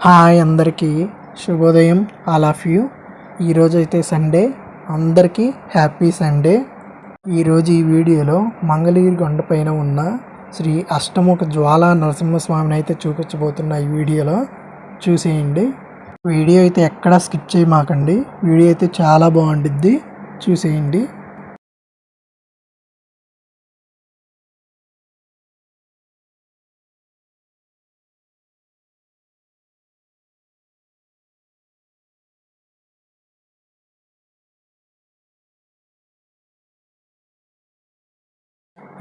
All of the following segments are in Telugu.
హాయ్ అందరికీ శుభోదయం ఆల్ ఆఫ్ యూ. ఈరోజు అయితే సండే అందరికీ హ్యాపీ సండే. ఈరోజు ఈ వీడియోలో మంగళగిరి కొండపైన ఉన్న శ్రీ అష్టముఖ జ్వాలా నరసింహస్వామిని అయితే చూపించబోతున్న ఈ వీడియోలో చూసేయండి. వీడియో అయితే ఎక్కడా స్కిప్ చేయమాకండి. వీడియో అయితే చాలా బాగుండిద్ది. చూసేయండి.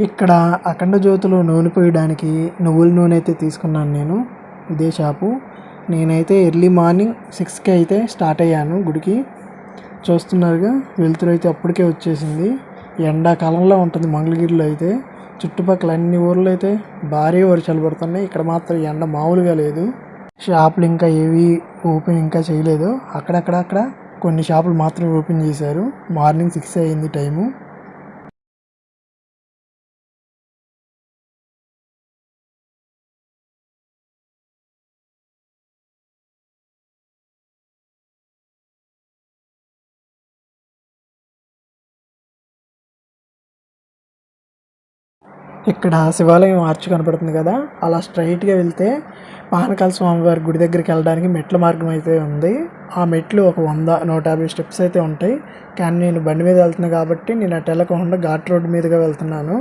ఇక్కడ అఖండ జ్యోతిలో నూనె పోయడానికి నువ్వుల నూనె అయితే తీసుకున్నాను నేను. ఇదే షాపు. నేనైతే ఎర్లీ మార్నింగ్ సిక్స్కి అయితే స్టార్ట్ అయ్యాను గుడికి. చూస్తున్నారుగా వెలుతురు అయితే అప్పటికే వచ్చేసింది. ఎండాకాలంలో ఉంటుంది మంగళగిరిలో అయితే. చుట్టుపక్కల అన్ని ఊర్లో అయితే భారీ వర్షాలు పడుతున్నాయి. ఇక్కడ మాత్రం ఎండ మామూలుగా లేదు. షాపులు ఇంకా ఏవి ఓపెన్ ఇంకా చేయలేదు. అక్కడక్కడ అక్కడ కొన్ని షాపులు మాత్రమే ఓపెన్ చేశారు. మార్నింగ్ సిక్స్ అయింది టైము. ఇక్కడ శివాలయం ఆర్చ్ కనపడుతుంది కదా. అలా స్ట్రైట్గా వెళ్తే పానకాల స్వామివారి గుడి దగ్గరికి వెళ్ళడానికి మెట్ల మార్గం అయితే ఉంది. ఆ మెట్లు ఒక వంద నూట యాభై స్టెప్స్ అయితే ఉంటాయి. కానీ నేను బండి మీద వెళ్తున్నాను కాబట్టి నేను అటు వెళ్ళకుండా ఘాట్ రోడ్ మీదుగా వెళ్తున్నాను.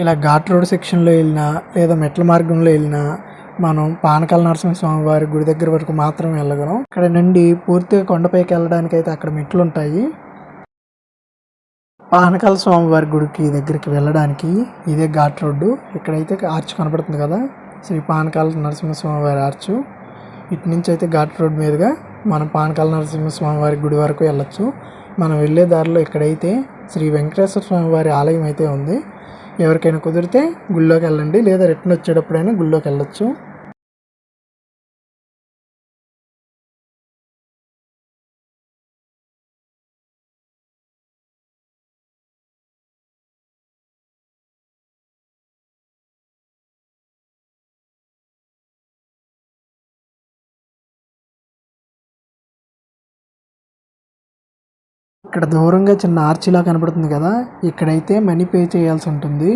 ఇలా ఘాట్ రోడ్ సెక్షన్లో వెళ్ళినా లేదా మెట్ల మార్గంలో వెళ్ళినా మనం పానకాల నరసింహస్వామి వారి గుడి దగ్గర వరకు మాత్రం వెళ్ళగలం. ఇక్కడ నుండి పూర్తిగా కొండపైకి వెళ్ళడానికి అయితే అక్కడ మెట్లు ఉంటాయి. పానకాల స్వామివారి గుడికి దగ్గరికి వెళ్ళడానికి ఇదే ఘాట్ రోడ్డు. ఇక్కడైతే ఆర్చ్ కనపడుతుంది కదా? శ్రీ పానకాల నరసింహస్వామి వారి ఇటు నుంచి అయితే ఘాట్ రోడ్ మీదుగా మనం పానకాల నరసింహస్వామివారి గుడి వరకు వెళ్ళొచ్చు. మనం వెళ్ళే దారిలో ఇక్కడైతే శ్రీ వెంకటేశ్వర స్వామి వారి ఆలయం అయితే ఉంది. ఎవరికైనా కుదిరితే గుళ్ళోకి వెళ్ళండి లేదా రిటర్న్ వచ్చేటప్పుడైనా గుళ్ళోకి వెళ్ళొచ్చు. ఇక్కడ దూరంగా చిన్న ఆర్చిలా కనబడుతుంది కదా. ఇక్కడైతే మనీ పే చేయాల్సి ఉంటుంది.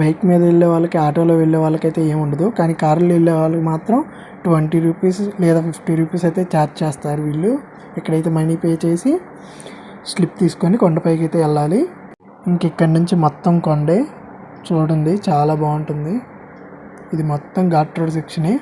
బైక్ మీద వెళ్ళే వాళ్ళకి ఆటోలో వెళ్ళే వాళ్ళకైతే ఏమి ఉండదు. కానీ కారులో వెళ్ళే వాళ్ళకి మాత్రం ట్వంటీ రూపీస్ లేదా ఫిఫ్టీ రూపీస్ అయితే ఛార్జ్ చేస్తారు వీళ్ళు. ఇక్కడైతే మనీ పే చేసి స్లిప్ తీసుకొని కొండపైకి అయితే వెళ్ళాలి. ఇంక ఇక్కడ నుంచి మొత్తం కొండే చూడండి చాలా బాగుంటుంది. ఇది మొత్తం ఘాట్ రోడ్ సెక్షనే.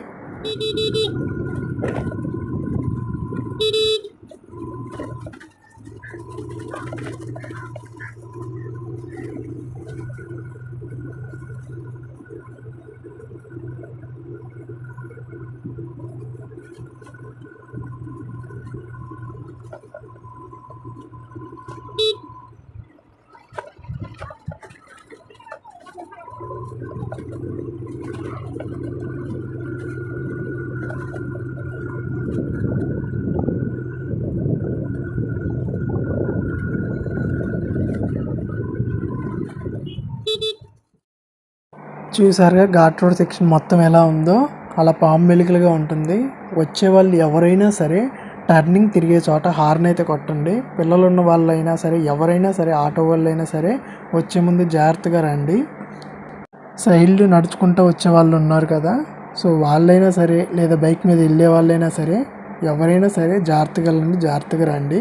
చూసారుగా ఘాట్ రోడ్ సెక్షన్ మొత్తం ఎలా ఉందో అలా పాము మెలికలుగా ఉంటుంది. వచ్చే వాళ్ళు ఎవరైనా సరే టర్నింగ్ తిరిగే చోట హార్న్ అయితే కొట్టండి. పిల్లలు ఉన్న వాళ్ళైనా సరే ఎవరైనా సరే ఆటో వాళ్ళైనా సరే వచ్చే ముందు జాగ్రత్తగా రండి. సైడ్లు నడుచుకుంటూ వచ్చే వాళ్ళు ఉన్నారు కదా సో వాళ్ళైనా సరే లేదా బైక్ మీద వెళ్ళే వాళ్ళైనా సరే ఎవరైనా సరే జాగ్రత్తగా వెళ్ళండి జాగ్రత్తగా రండి.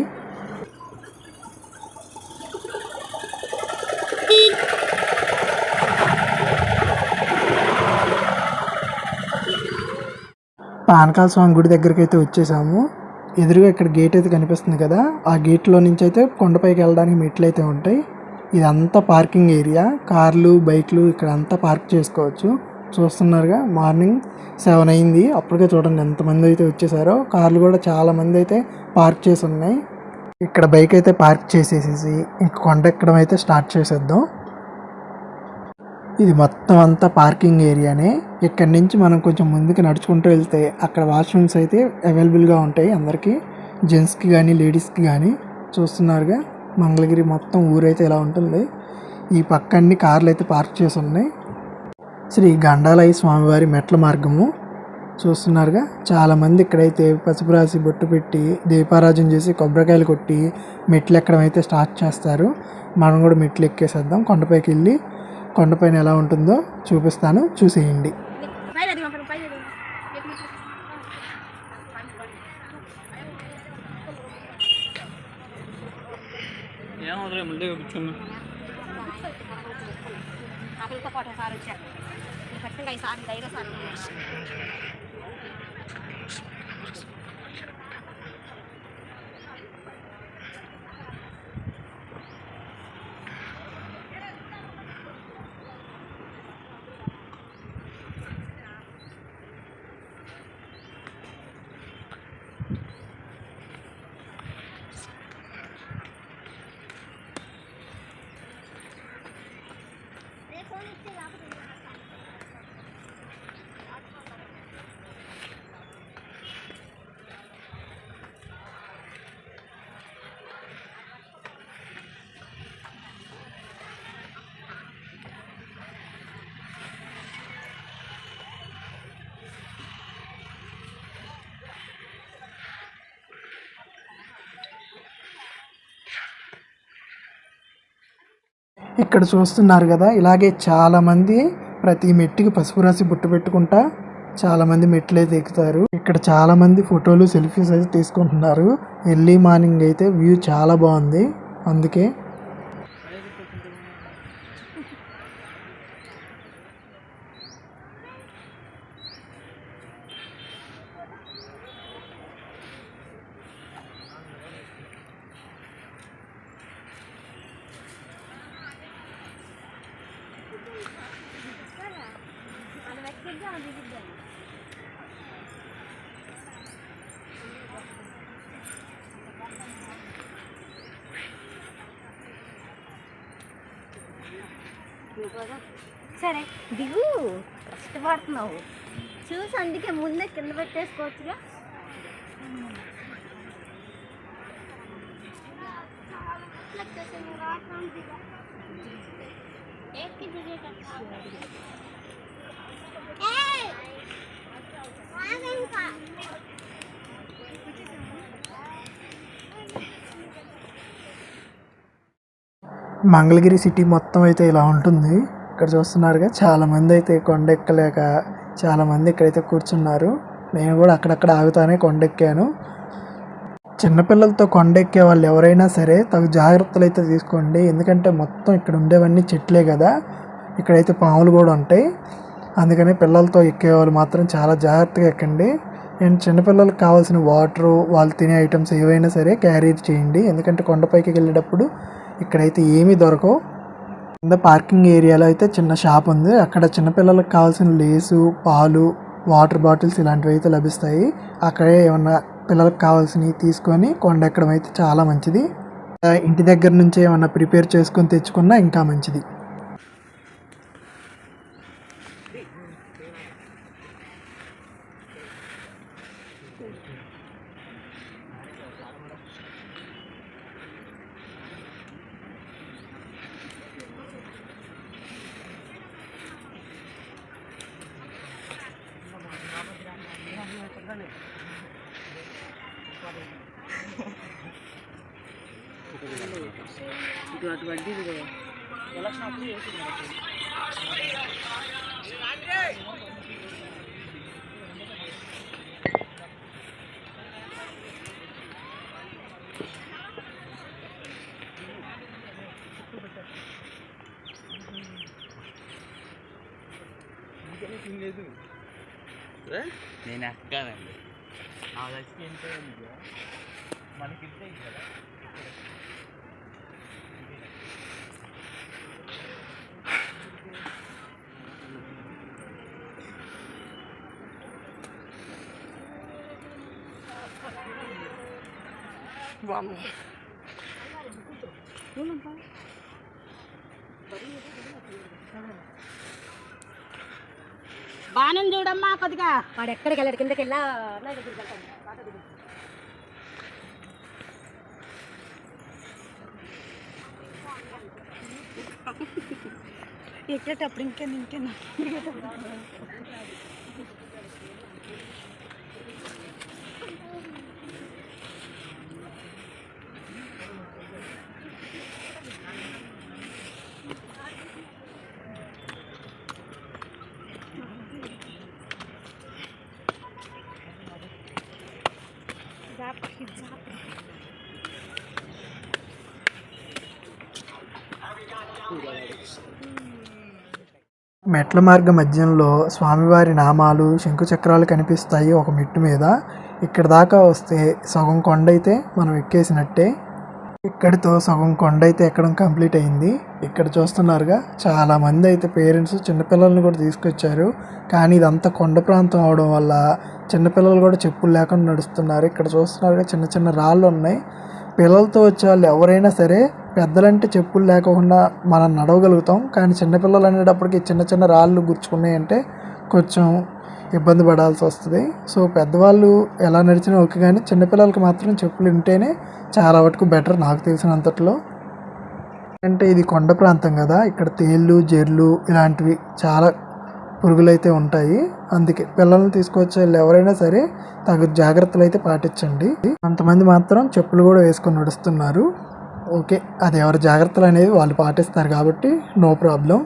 పానకాల స్వామి గుడి దగ్గరికి అయితే వచ్చేసాము. ఎదురుగా ఇక్కడ గేట్ అయితే కనిపిస్తుంది కదా. ఆ గేట్లో నుంచి అయితే కొండపైకి వెళ్ళడానికి మెట్లు అయితే ఉంటాయి. ఇదంతా పార్కింగ్ ఏరియా. కార్లు బైక్లు ఇక్కడ అంతా పార్క్ చేసుకోవచ్చు. చూస్తున్నారుగా మార్నింగ్ సెవెన్ అయింది. అప్పటికే చూడండి ఎంతమంది అయితే వచ్చేసారో. కార్లు కూడా చాలా మంది అయితే పార్క్ చేసి ఉన్నాయి. ఇక్కడ బైక్ అయితే పార్క్ చేసేసేసి ఇంక కొండ ఎక్కడం అయితే స్టార్ట్ చేసేద్దాం. ఇది మొత్తం అంతా పార్కింగ్ ఏరియానే. ఇక్కడ నుంచి మనం కొంచెం ముందుకు నడుచుకుంటూ వెళ్తే అక్కడ వాష్రూమ్స్ అయితే అవైలబుల్గా ఉంటాయి అందరికీ. జెంట్స్కి కానీ లేడీస్కి కానీ చూస్తున్నారుగా. మంగళగిరి మొత్తం ఊరైతే ఇలా ఉంటుంది. ఈ పక్క అన్ని కార్లు అయితే పార్క్ చేసి ఉన్నాయి. శ్రీ గండాలయ స్వామివారి మెట్ల మార్గము. చూస్తున్నారుగా. చాలామంది ఇక్కడైతే పసుపు రాసి బొట్టు పెట్టి దీపారాజన చేసి కొబ్బరికాయలు కొట్టి మెట్లు ఎక్కడం అయితే స్టార్ట్ చేస్తారు మనం కూడా మెట్లు ఎక్కేసేద్దాం. కొండపైకి వెళ్ళి కొండపైన ఎలా ఉంటుందో చూపిస్తాను. చూసేయండి. పాటు సార్ వచ్చారు. ఖచ్చితంగా ఈ సార్ ధైర్య సార్ ఇక్కడ చూస్తున్నారు కదా ఇలాగే చాలామంది ప్రతి మెట్టుకి పసుపు రాసి బుట్ట పెట్టుకుంటా చాలామంది మెట్లు అయితే ఎక్కుతారు. ఇక్కడ చాలామంది ఫోటోలు సెల్ఫీస్ అయితే తీసుకుంటున్నారు. ఎర్లీ మార్నింగ్ అయితే వ్యూ చాలా బాగుంది. అందుకే సరే దిగు. కష్టపడుతున్నావు. చూసి అందుకే ముందే కింద పెట్టేసుకోవచ్చుగా. మంగళగిరి సిటీ మొత్తం అయితే ఇలా ఉంటుంది. ఇక్కడ చూస్తున్నారుగా చాలామంది అయితే కొండ ఎక్కలేక చాలామంది ఇక్కడైతే కూర్చున్నారు. నేను కూడా అక్కడక్కడ ఆగుతానే కొండెక్కాను. చిన్నపిల్లలతో కొండ ఎక్కే వాళ్ళు ఎవరైనా సరే తగు జాగ్రత్తలు అయితే తీసుకోండి. ఎందుకంటే మొత్తం ఇక్కడ ఉండేవన్నీ చెట్లే కదా. ఇక్కడైతే పాములు కూడా ఉంటాయి. అందుకని పిల్లలతో ఎక్కేవాళ్ళు మాత్రం చాలా జాగ్రత్తగా ఎక్కండి. అండ్ చిన్నపిల్లలకు కావాల్సిన వాటరు వాళ్ళు తినే ఐటమ్స్ ఏవైనా సరే క్యారీ చేయండి. ఎందుకంటే కొండపైకి వెళ్ళేటప్పుడు ఇక్కడైతే ఏమీ దొరకవు. కింద పార్కింగ్ ఏరియాలో అయితే చిన్న షాప్ ఉంది. అక్కడ చిన్నపిల్లలకు కావాల్సిన లేసు పాలు వాటర్ బాటిల్స్ ఇలాంటివి అయితే లభిస్తాయి. అక్కడే ఏమన్నా పిల్లలకు కావాల్సినవి తీసుకొని కొండ ఎక్కడం అయితే చాలా మంచిది. ఇంటి దగ్గర నుంచి ఏమన్నా ప్రిపేర్ చేసుకొని తెచ్చుకున్నా ఇంకా మంచిది. ఇటు అటు వడ్డీ ఎలక్షన్ అప్పుడు చేస్తున్నారు నేను ఎక్కానండి నా దగ్గరికి ఎంత మనకి ఇంతే కదా. బాణం చూడమ్మా కొద్దిగా. వాడు ఎక్కడికి వెళ్ళాడు? కిందకి వెళ్ళా నా దగ్గరికి వెళ్తాను బాగా దిగు. ఎక్కేటప్పుడు ఇంకేనా? ఇంకేనా? మెట్ల మార్గ మధ్యంలో స్వామివారి నామాలు శంకుచక్రాలు కనిపిస్తాయి ఒక మెట్టు మీద. ఇక్కడ దాకా వస్తే సగం కొండ అయితే మనం ఎక్కేసినట్టే. ఇక్కడితో సగం కొండ అయితే ఎక్కడం కంప్లీట్ అయింది. ఇక్కడ చూస్తున్నారుగా చాలా మంది అయితే పేరెంట్స్ చిన్నపిల్లల్ని కూడా తీసుకొచ్చారు. కానీ ఇదంతా కొండ ప్రాంతం అవడం వల్ల చిన్నపిల్లలు కూడా చెప్పులు లేకుండా నడుస్తున్నారు. ఇక్కడ చూస్తున్నారుగా చిన్న చిన్న రాళ్ళు ఉన్నాయి. పిల్లలతో వచ్చే వాళ్ళు ఎవరైనా సరే పెద్దలంటే చెప్పులు లేకుండా మనం నడవగలుగుతాం. కానీ చిన్నపిల్లలు అనేటప్పటికి చిన్న చిన్న రాళ్ళు గుచ్చుకున్నాయంటే కొంచెం ఇబ్బంది పడాల్సి వస్తుంది. సో పెద్దవాళ్ళు ఎలా నడిచినా ఓకే కానీ చిన్నపిల్లలకి మాత్రం చెప్పులు ఉంటేనే చాలా వరకు బెటర్ నాకు తెలిసినంతట్లో. అంటే ఇది కొండ ప్రాంతం కదా ఇక్కడ తేళ్ళు జెర్లు ఇలాంటివి చాలా పురుగులు అయితే ఉంటాయి. అందుకే పిల్లల్ని తీసుకొచ్చే వాళ్ళు ఎవరైనా సరే తగు జాగ్రత్తలు అయితే పాటించండి. కొంతమంది మాత్రం చెప్పులు కూడా వేసుకొని నడుస్తున్నారు. ఓకే అది ఎవరి జాగ్రత్తలు అనేది వాళ్ళు పాటిస్తారు కాబట్టి నో ప్రాబ్లం.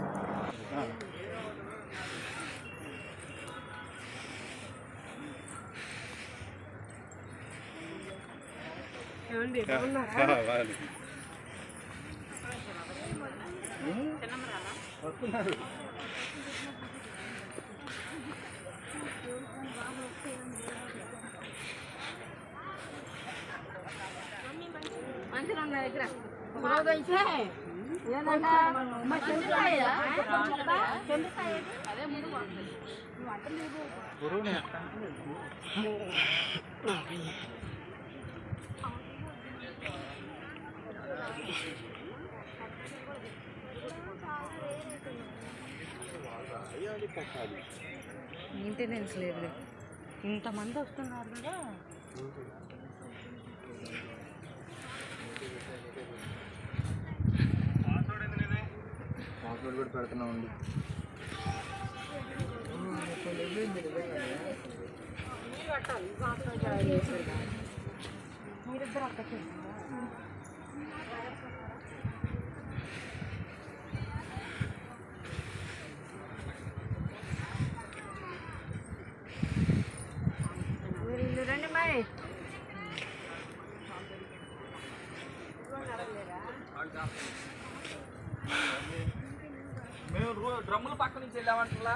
మంచిగా మెయింటెనెన్స్ లేదు ఇంతమంది వస్తున్నారు కదా. మీరిద్దరు అక్కడ రండి మరి మేము రో- డ్రమ్ముల వెళ్ళామంటలా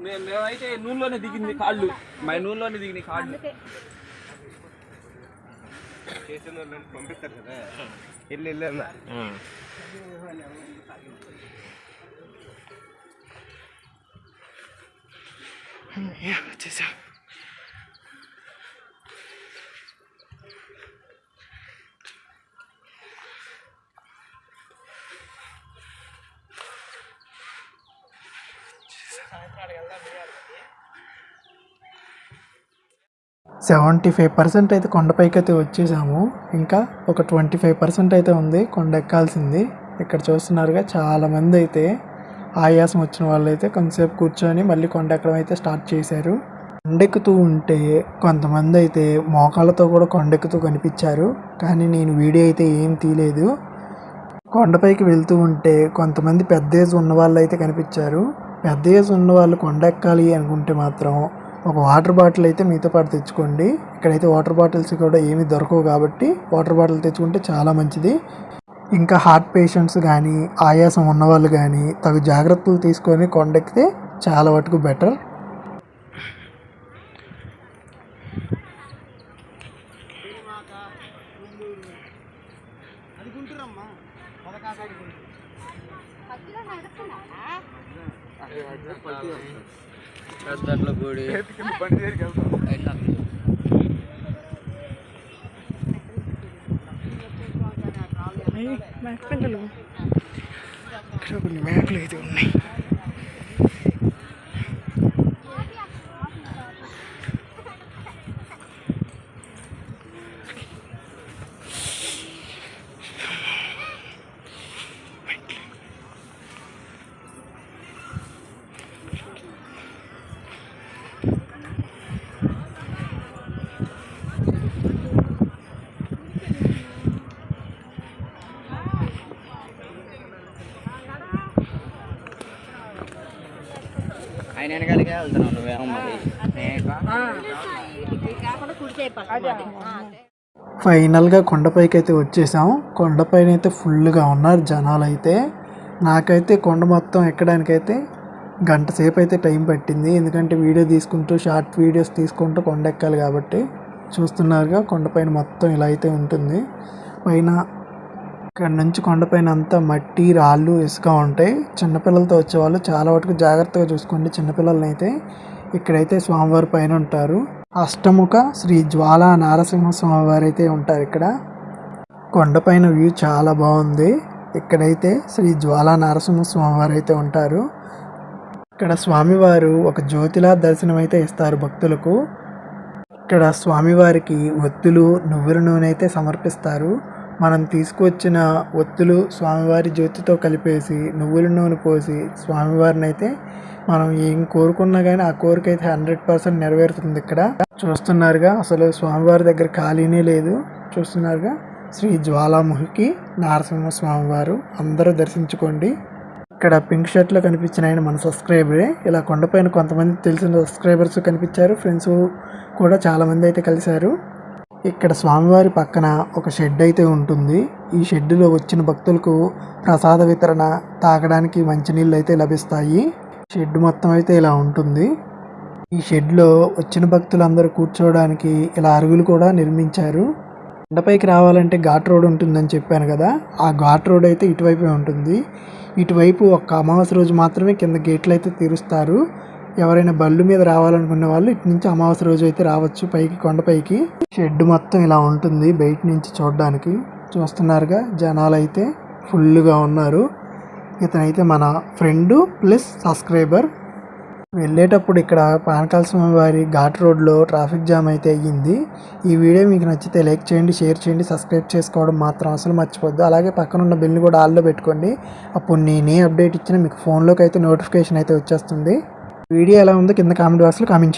మేము మేమైతే నూనెలోనే దిగింది కాళ్ళు. మా నూనెలోనే దిగింది కాళ్ళు. అందుకే. పంపిస్తారు కదా. వెళ్ళి వెళ్ళా సెవెంటీ ఫైవ్ పర్సెంట్ అయితే కొండపైకి అయితే వచ్చేసాము. ఇంకా ఒక ట్వంటీ ఫైవ్ పర్సెంట్ అయితే ఉంది. కొండ ఎక్కాల్సింది. ఇక్కడ చూస్తున్నారుగా చాలామంది అయితే ఆయాసం వచ్చిన వాళ్ళు అయితే కొంతసేపు కూర్చొని మళ్ళీ కొండ ఎక్కడం అయితే స్టార్ట్ చేశారు. కొండెక్కుతూ ఉంటే కొంతమంది అయితే మోకాళ్ళతో కూడా కొండెక్కుతూ కనిపించారు. కానీ నేను వీడియో అయితే ఏం తీయలేదు. కొండపైకి వెళ్తూ ఉంటే కొంతమంది పెద్ద ఏజ్ ఉన్న వాళ్ళు అయితే కనిపించారు. పెద్ద ఏజ్ ఉన్న వాళ్ళు కొండ ఎక్కాలి అనుకుంటే మాత్రం ఒక వాటర్ బాటిల్ అయితే మీతో పాటు తెచ్చుకోండి. ఇక్కడైతే వాటర్ బాటిల్స్ కూడా ఏమీ దొరకవు కాబట్టి వాటర్ బాటిల్ తెచ్చుకుంటే చాలా మంచిది. ఇంకా హార్ట్ పేషెంట్స్ కానీ ఆయాసం ఉన్నవాళ్ళు కానీ తగు జాగ్రత్తలు తీసుకొని కొండెక్కితే చాలా వరకు బెటర్ పెద్దట్ల గుడి. ఇక్కడ కొన్ని మేకలు అయితే ఉన్నాయి. నువ్వేమో మరి పక్కన ఆ, ఫైనల్గా కొండపైకి అయితే వచ్చేసాం కొండపైన అయితే ఫుల్గా ఉన్నారు జనాలు అయితే నాకైతే కొండ మొత్తం ఎక్కడానికైతే గంట సేపు అయితే టైం పట్టింది. ఎందుకంటే వీడియో తీసుకుంటూ షార్ట్ వీడియోస్ తీసుకుంటూ కొండ ఎక్కాలి కాబట్టి చూస్తున్నారుగా కొండపైన మొత్తం ఇలా అయితే ఉంటుంది. పైన ఇక్కడ నుంచి కొండపైన అంతా మట్టి రాళ్ళు ఇసుక ఉంటాయి. చిన్నపిల్లలతో వచ్చేవాళ్ళు చాలా వరకు జాగ్రత్తగా చూసుకోండి చిన్నపిల్లల్ని అయితే ఇక్కడైతే స్వామివారి పైన ఉంటారు. అష్టముఖ శ్రీ జ్వాలా నారసింహ స్వామివారు అయితే ఉంటారు ఇక్కడ. కొండపైన వ్యూ చాలా బాగుంది. ఇక్కడైతే శ్రీ జ్వాలా నరసింహ స్వామివారు అయితే ఉంటారు. ఇక్కడ స్వామివారు ఒక జ్యోతిలా దర్శనం అయితే ఇస్తారు భక్తులకు. ఇక్కడ స్వామివారికి ఒత్తులు నువ్వుల నూనె అయితే సమర్పిస్తారు. మనం తీసుకువచ్చిన ఒత్తులు స్వామివారి జ్యోతితో కలిపేసి నువ్వుల నూనె పోసి స్వామివారిని అయితే మనం ఏం కోరుకున్నా కానీ ఆ కోరిక అయితే హండ్రెడ్ పర్సెంట్ నెరవేరుతుంది ఇక్కడ. చూస్తున్నారుగా అసలు స్వామివారి దగ్గర ఖాళీనే లేదు. చూస్తున్నారుగా శ్రీ జ్వాలాముఖికి నారసింహ స్వామివారు అందరూ దర్శించుకోండి. ఇక్కడ పింక్ షర్ట్లో కనిపించిన ఆయన మన సబ్స్క్రైబరే. ఇలా కొండపైన కొంతమంది తెలిసిన సబ్స్క్రైబర్స్ కనిపించారు. ఫ్రెండ్స్ కూడా చాలామంది అయితే కలిశారు. ఇక్కడ స్వామివారి పక్కన ఒక షెడ్ అయితే ఉంటుంది. ఈ షెడ్డులో వచ్చిన భక్తులకు ప్రసాద వితరణ తాగడానికి మంచినీళ్ళు అయితే లభిస్తాయి. షెడ్ మొత్తం అయితే ఇలా ఉంటుంది. ఈ షెడ్లో వచ్చిన భక్తులందరూ కూర్చోవడానికి ఇలా అరుగులు కూడా నిర్మించారు. కొండపైకి రావాలంటే ఘాట్ రోడ్ ఉంటుందని చెప్పాను కదా. ఆ ఘాట్ రోడ్ అయితే ఇటువైపే ఉంటుంది. ఇటువైపు ఒక్క అమావాస్య రోజు మాత్రమే కింద గేట్లు అయితే తీరుస్తారు. ఎవరైనా బళ్ళు మీద రావాలనుకునే వాళ్ళు ఇటు నుంచి అమావాస్య రోజు అయితే రావచ్చు. పైకి కొండపైకి. షెడ్ మొత్తం ఇలా ఉంటుంది బయట నుంచి చూడడానికి. చూస్తున్నారుగా జనాలు అయితే ఫుల్గా ఉన్నారు. ఇతనైతే మన ఫ్రెండ్ ప్లస్ సబ్స్క్రైబర్. వెళ్ళేటప్పుడు ఇక్కడ పానకాల స్వామి వారి ఘాట్ రోడ్లో ట్రాఫిక్ జామ్ అయితే అయ్యింది. ఈ వీడియో మీకు నచ్చితే లైక్ చేయండి షేర్ చేయండి సబ్స్క్రైబ్ చేసుకోవడం మాత్రం అసలు మర్చిపోద్దు. అలాగే పక్కన ఉన్న బిల్ని కూడా ఆల్లో పెట్టుకోండి. అప్పుడు నేనే అప్డేట్ ఇచ్చినా మీకు ఫోన్లోకి అయితే నోటిఫికేషన్ అయితే వచ్చేస్తుంది. వీడియో ఎలా ఉందో కింద కామెంట్ బాక్స్లో కామెంట్